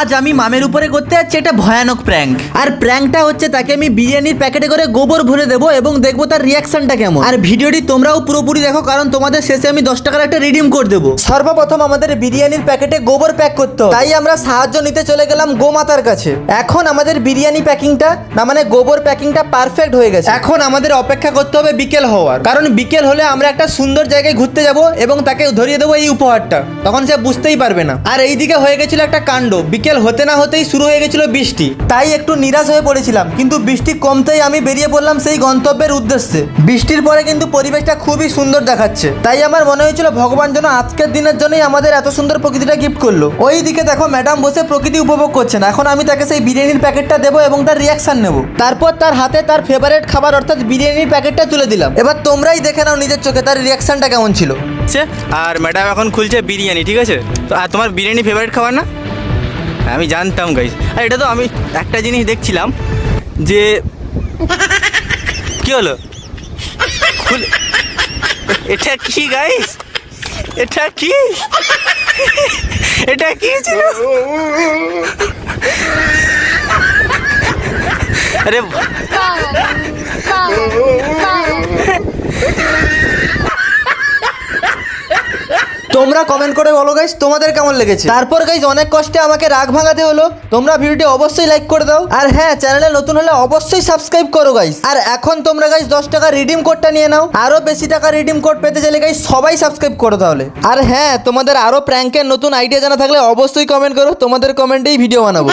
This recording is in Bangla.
আজ আমি মামের উপরে করতে যাচ্ছি একটা ভয়ানক প্র্যাঙ্ক আর প্র্যাঙ্কটা হচ্ছে তাকে আমি বিরিয়ানির প্যাকেটে করে গোবর ভরে দেবো এবং দেখব তার রিয়াকশনটা কেমন। আর ভিডিওটি তোমরাও পুরোপুরি দেখো, কারণ তোমাদের শেষে আমি দশ টাকার একটা রিডিম করে দেবো। সর্বপ্রথম আমাদের বিরিয়ানির প্যাকেটে গোবর প্যাক করতে হবে। তাই আমরা সাহায্য নিতে চলে গেলাম গোমাতার কাছে। এখন আমাদের বিরিয়ানি প্যাকিংটা না মানে গোবর প্যাকিংটা পারফেক্ট হয়ে গেছে। এখন আমাদের অপেক্ষা করতে হবে বিকেল হওয়ার। কারণ বিকেল হলে আমরা একটা সুন্দর জায়গায় ঘুরতে যাব এবং তাকে ধরিয়ে দেবো এই উপহারটা। তখন সে বুঝতেই পারবে না। আর এইদিকে হয়ে গেছিল একটা কাণ্ড। বিকেল হতে না হতেই শুরু হয়ে গেছিল বৃষ্টি। তাই একটু নিরাশ হয়ে পড়েছিলাম, কিন্তু বৃষ্টি কমতেই আমি বেরিয়ে পড়লাম সেই গন্তব্যের উদ্দেশ্যে। বৃষ্টির পরে কিন্তু পরিবেশটা খুবই সুন্দর দেখাচ্ছে। তাই আমার মনে হয়েছিল ভগবান যেন আজকের দিনের জন্যই আমাদের এত সুন্দর প্রকৃতিটা গিফট করল। ওই দিকে দেখো ম্যাডাম বসে প্রকৃতি উপভোগ করছেন এখন আমি তাকে সেই বিরিয়ানির প্যাকেটটা দেবো এবং তার রিয়াকশন নেব। তারপর তার হাতে তার ফেভারিট খাবার অর্থাৎ বিরিয়ানির প্যাকেটটা তুলে দিলাম। এবার তোমরাই দেখে নাও নিজের চোখে তার রিয়াকশনটা কেমন ছিল। আর ম্যাডাম এখন খুলছে বিরিয়ানি, ঠিক আছে? তো, আর তোমার বিরিয়ানি ফেভারিট খাবার না? আমি জানতাম গাইস আর, এটা তো আমি একটা জিনিস দেখছিলাম যে কি হলো? এটা কি গাইস এটা কি? এটা কি ছিল? আরে তোমরা কমেন্ট করে বলো গাইস তোমাদের কেমন লেগেছে? তারপর গাইস অনেক কষ্টে আমাকে রাগ ভাঙাতে হলো। তোমরা ভিডিওটি অবশ্যই লাইক করে দাও। আর হ্যাঁ চ্যানেলে নতুন হলে অবশ্যই সাবস্ক্রাইব করো গাইস আর এখন তোমরা গাইস দশ টাকা রিডিম কোডটা নিয়ে নাও। আরও বেশি টাকা রিডিম কোড পেতে চাইলে গাইস সবাই সাবস্ক্রাইব করো তাহলে। আর হ্যাঁ তোমাদের আরও প্র্যাঙ্কের নতুন আইডিয়া জানা থাকলে অবশ্যই কমেন্ট করো। তোমাদের কমেন্টেই ভিডিও বানাবো।